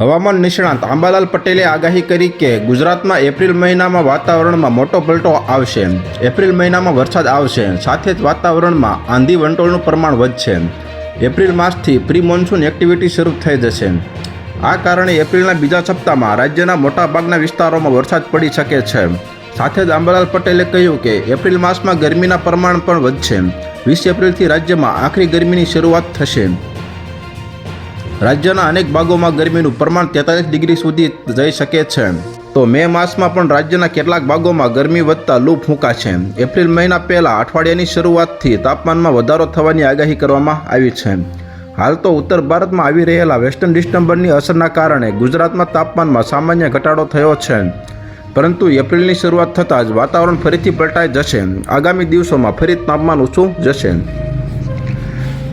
હવામાન નિષ્ણાંત આંબાલાલ પટેલે આગાહી કરી કે ગુજરાતમાં એપ્રિલ મહિનામાં વાતાવરણમાં મોટો પલટો આવશે. એપ્રિલ મહિનામાં વરસાદ આવશે. સાથે જ વાતાવરણમાં આંધી વંટોળનું પ્રમાણ વધશે. એપ્રિલ માસથી પ્રી મોન્સૂન એક્ટિવિટી શરૂ થઈ જશે. આ કારણે એપ્રિલના બીજા સપ્તાહમાં રાજ્યના મોટાભાગના વિસ્તારોમાં વરસાદ પડી શકે છે. સાથે જ આંબાલાલ પટેલે કહ્યું કે એપ્રિલ માસમાં ગરમીના પ્રમાણ પણ વધશે. વીસ એપ્રિલથી રાજ્યમાં આખરી ગરમીની શરૂઆત થશે. રાજ્યના અનેક ભાગોમાં ગરમીનું પ્રમાણ તેતાલીસ ડિગ્રી સુધી જઈ શકે છે. તો મે માસમાં પણ રાજ્યના કેટલાક ભાગોમાં ગરમી વધતા લૂ ફૂંકાશે એપ્રિલ મહિના પહેલા અઠવાડિયાની શરૂઆતથી તાપમાનમાં વધારો થવાની આગાહી કરવામાં આવી છે. હાલ તો ઉત્તર ભારતમાં આવી રહેલા વેસ્ટર્ન ડિસ્ટર્બન્સની અસરના કારણે ગુજરાતમાં તાપમાનમાં સામાન્ય ઘટાડો થયો છે. પરંતુ એપ્રિલની શરૂઆત થતાં જ વાતાવરણ ફરીથી પલટાઈ જશે. આગામી દિવસોમાં ફરી તાપમાન ઊંચું જશે.